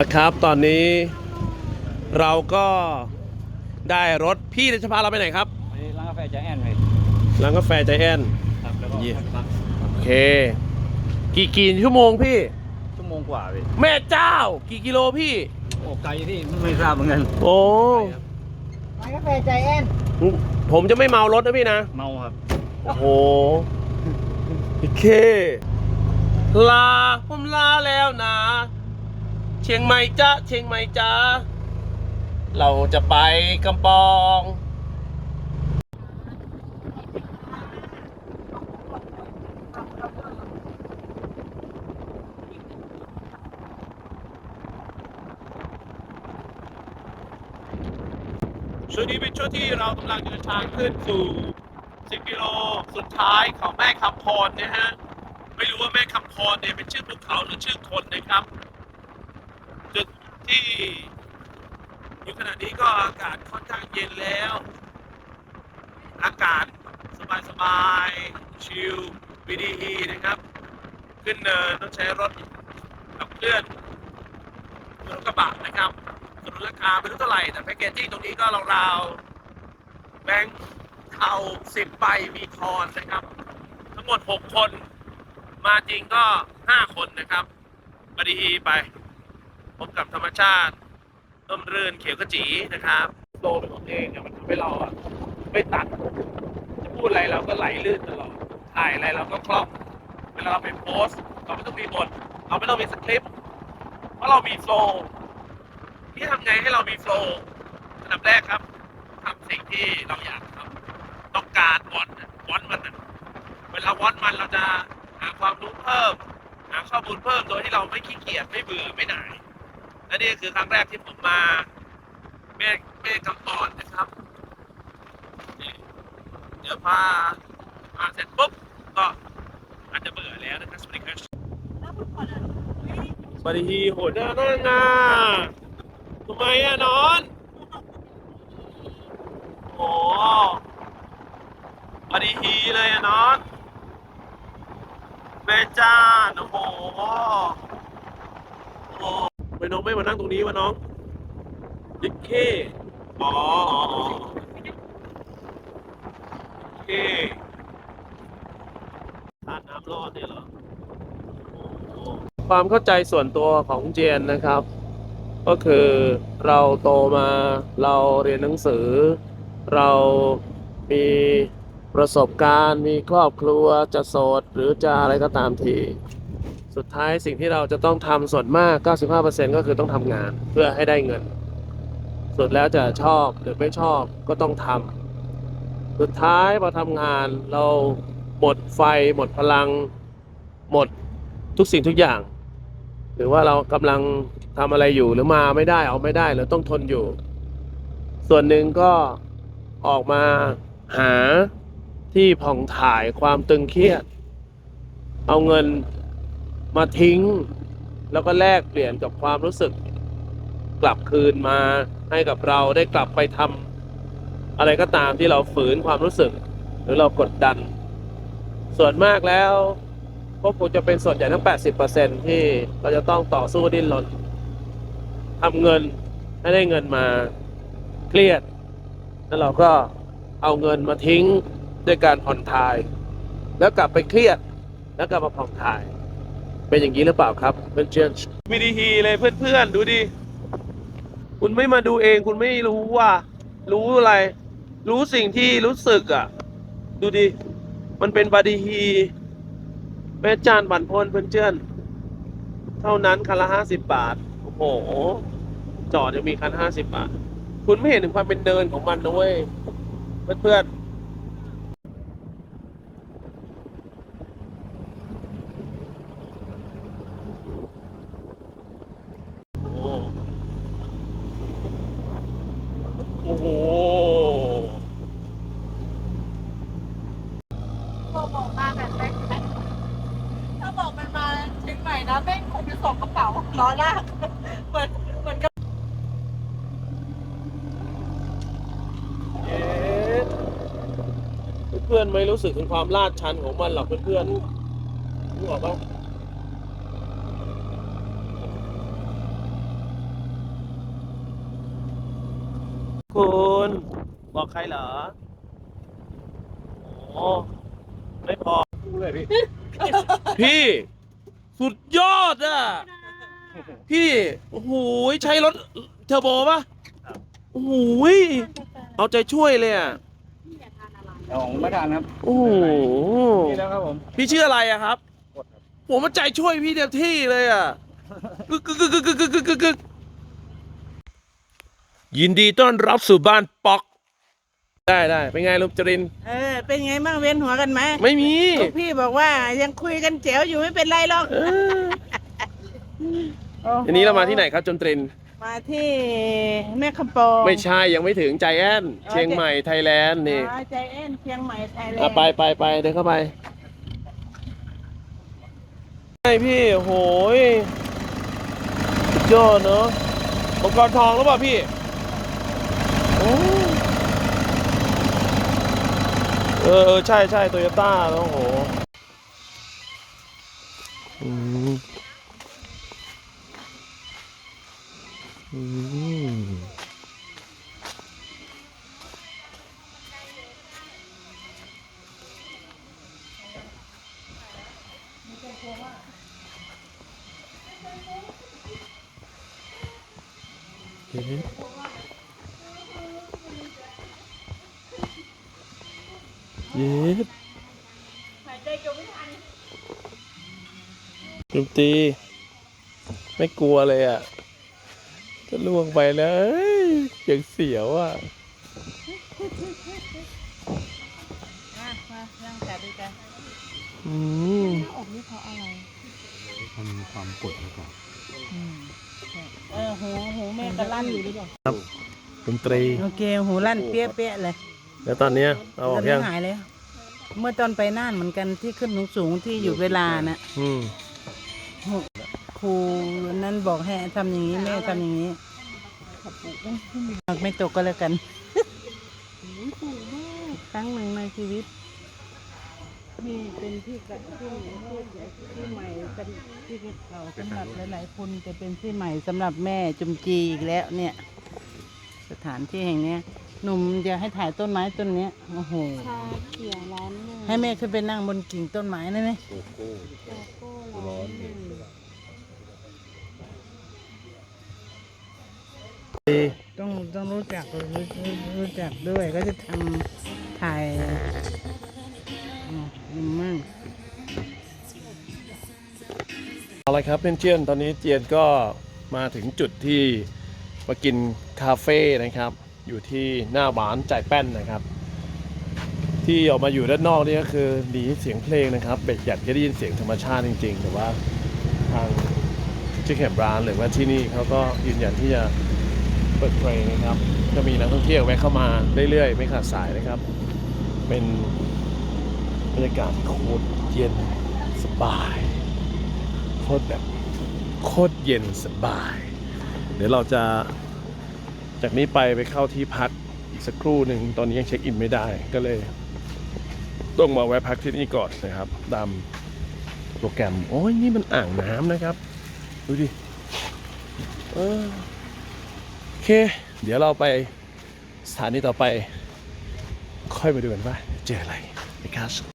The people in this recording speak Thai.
นะครับตอนนี้เราก็ได้รถพี่จะพาเราไปไหนครับไปร้านกาแฟใจแอนเลยร้านกาแฟใจแอนครับแล้วก็เยี่ยมพักโอเค กี่กี่ชั่วโมงพี่ ชั่วโมงกว่าพี่แม่เจ้า กี่กิโลพี่โอ้ไกลที่ไม่ทราบเหมือนกันโอ้ร้านกาแฟใจแอนผมจะไม่เมารถนะพี่นะเมาครับโอ้โหโอเค ลาผมลาแล้วนะเชียงใหม่จ้าเชียงใหม่จ้าเราจะไปกำปอง ช่วงนี้เป็นช่วงที่เรากำลังเดินทางขึ้นสู่ 10 กิโลสุดท้ายของแม่คำพรนะฮะ ไม่รู้ว่าแม่คำพรเนี่ยเป็นชื่อภูเขาหรือชื่อคนนะครับ ที่อยู่ขณะนี้ก็อากาศค่อนข้างเย็นแล้ว อากาศสบายๆชิลวีดีฮีนะครับ ขึ้นเนินต้องใช้รถขับเลื่อนรถกระบะนะครับสนุนราคาไม่รู้เท่าไหร่ แต่แพ็กเกจจิ้งตรงนี้ก็ราวๆแบงค์เทาสิบใบมีทอนนะครับ ทั้งหมด6คน มาจริงก็5คนนะครับบดีฮีไป พบกับธรรมชาติต้มรื่นเขียวขจีนะครับโลเป็นของเองเนี่ยมันทำให้เราอะไม่ตัด จะพูดอะไรเราก็ไหลลื่นตลอดถ่ายอะไรเราก็คล่องเวลาเราไปโพสต์เราไม่ต้องมีบทเราไม่ต้องมีสคริปต์เพราะเรามีโฟล์ที่ทำไงให้เรามีโฟล์อันดับแรกครับทำสิ่งที่เราอยากทำต้องการวอนวอนมันเวลาวอนมันเราจะหาความรู้เพิ่มหาข้อมูลเพิ่มโดยที่เราไม่ขี้เกียจไม่เบื่อไม่หน่าย และนี่คือครั้งแรกที่ผมมาเมฆเมฆกำปอนนะครับ เดี๋ยวพามาเสร็จปุ๊บก็อาจจะเบื่อแล้วนะครับสวัสดีครับสวัสดีโหดหน้านาทำไมอะนอนโอ้สวัสดีฮีเลยอะนอนแม่จ้าโอ้โหโอ้ น้องไม่มานั่งตรงนี้วะน้องยิกเคอ๋ออ๋อโอเคทานน้ำรอนเนี่ยเหรอ ความเข้าใจส่วนตัวของเจนนะครับ ก็คือเราโตมาเราเรียนหนังสือ เรามีประสบการณ์ มีครอบครัวจะโสดหรือจะอะไรก็ตามที สุดท้ายสิ่งที่เราจะต้องทำส่วนมาก 95%ก็คือต้องทำงานเพื่อให้ได้เงิน สุดแล้วจะชอบหรือไม่ชอบก็ต้องทำสุดท้ายพอทำงานเราหมดไฟ หมดพลัง หมดทุกสิ่งทุกอย่าง หรือว่าเรากำลังทำอะไรอยู่หรือมาไม่ได้เอาไม่ได้หรือต้องทนอยู่ ส่วนหนึ่งก็ออกมาหาที่ผ่องถ่ายความตึงเครียด เอาเงิน มาทิ้ง แล้วก็แลกเปลี่ยนกับความรู้สึก กลับคืนมาให้กับเราได้กลับไปทำอะไรก็ตามที่เราฝืนความรู้สึก หรือเรากดดัน ส่วนมากแล้วก็คงจะเป็นส่วนใหญ่ทั้ง 80%ที่เราจะต้องต่อสู้ดิ้นรนทำเงินให้ได้เงินมาเครียด แล้วเราก็เอาเงินมาทิ้งด้วยการผ่อนทาย แล้วกลับไปเครียด แล้วกลับมาผ่อนทาย เป็นอย่างนี้หรือเปล่าครับเพื่อนๆวิดีฮีเลยเพื่อนๆ ดูดิ คุณไม่มาดูเองคุณไม่รู้ว่า รู้อะไร รู้สิ่งที่รู้สึกอะ ดูดิ มันเป็นบาดีฮีแม่จานบันพลเพื่อนๆ เท่านั้นคันละห้าสิบบาท โอ้โห จอดยังมีคันห้าสิบบาท คุณไม่เห็นถึงความเป็นเดินของมันนะเว้ย เพื่อนๆ ล้อลากเหมือนเหมือนกับเพื่อนๆไม่รู้สึกถึงความลาดชันของมันหรอกเพื่อนๆรู้หอกเปล่คุณบอกใครเหรอโอ้ไม่พอพี่ พี่ สุดยอดอะ พี่โอ้โหใช้รถเทอร์โบป่ะโอ้โหเอาใจช่วยเลยอะของไม่ทานครับโอ้โหนี่แล้วครับผมพี่ชื่ออะไรอะครับกดครับผมมาใจช่วยพี่เต็มที่เลยอะกึกกึกกึกกึกกึกกึกกึกกึกกึกยินดีต้อนรับสู่บ้านป๊อก ได้ได้เป็นไงลุงจรินทร์เออ เป็นไงบ้างเวียนหัวกันไหมไม่มี ลูกพี่บอกว่ายังคุยกันแจ๋วอยู่ไม่เป็นไรหรอก เออ อันนี้เรามาที่ไหนครับจนตริน มาที่แม่คำปองไม่ใช่ยังไม่ถึงใจแอนเชียงใหม่ไทยแลนด์นี่อ๋อใจแอนเชียงใหม่ไทยแลนอะด์ไปไปไปเดินเข้าไปไอพี่โหยสุดยอดเนอะมังกรทองหรือเปล่าพี่โอ้เออเออใช่ใช่โตโยต้าแล้วโอ้โหอืม อืมเย็บเย็บดนตรีไม่กลัวเลยอะ จะล่วงไปแล้วเอ้ยอย่างเสียวอะอะมานั่งจัดด้วยกันอืมมันมีความกดมาก่อนเออหูหูแม่ก็ลั่นอยู่หรือเปล่าดนตรี โอเคหูลั่นเปี้ยเปี้ยๆเลยแล้วตอนเนี้ยเอาออกตอนนี้ยังหายแล้วเมื่อตอนไปน่านเหมือนกันที่ขึ้นสูงๆที่อยู่เวลานะอืม ครูนั้นบอกให้ทำอย่างนี้แม่ทำอย่างนี้ไม่ตกก็แล้วกันครั้งหนึ่งในชีวิตนี่เป็นที่กะที่ที่ที่ใหม่เป็นที่เราสำหรับหลายๆคนจะเป็นที่ใหม่สำหรับแม่จุมจีอีกแล้วเนี่ย สถานที่แห่งเนี้ยหนุ่มอยากให้ถ่ายต้นไม้ต้นเนี้ยโอ้โหชาเขียวร้านหนึ่งให้แม่ขึ้นไปนั่งบนกิ่งต้นไม้ได้ไหม ต้องต้องรู้จักรู้รู้รู้จักด้วยก็จะทำถ่ายอ๋อดีมากเอาละครับเพื่อนเจียนตอนนี้เจียนก็มาถึงจุดที่มากินคาเฟ่นะครับ อยู่ที่หน้าหวานจ่ายแป้นนะครับ ที่ออกมาอยู่ด้านนอกนี่ก็คือหนีเสียงเพลงนะครับเบ็ดอยากจะได้ยินเสียงธรรมชาติจริง ๆ แต่ว่าทางชิคเก็ตร้านหรือว่าที่นี่เขาก็ยืนยันที่จะ เปิดเพลงนะครับก็มีนักท่องเที่ยวแวะเข้ามาเรื่อยๆ ไม่ขาดสายนะครับ เป็นบรรยากาศโคตรเย็นสบายโคตรแบบโคตรเย็นสบาย เดี๋ยวเราจะจากนี้ไปไปเข้าที่พักอีกสักครู่หนึ่งตอนนี้ยังเช็คอินไม่ได้ก็เลย ต้องมาแวะพักที่นี่ก่อนนะครับตามโปรแกรมโอ้ยนี่มันอ่างน้ำนะครับ ดูดิเออโอ เค เดี๋ยวเราไปสถานีต่อไป ค่อยมาดูกันว่าเจออะไรนะครับ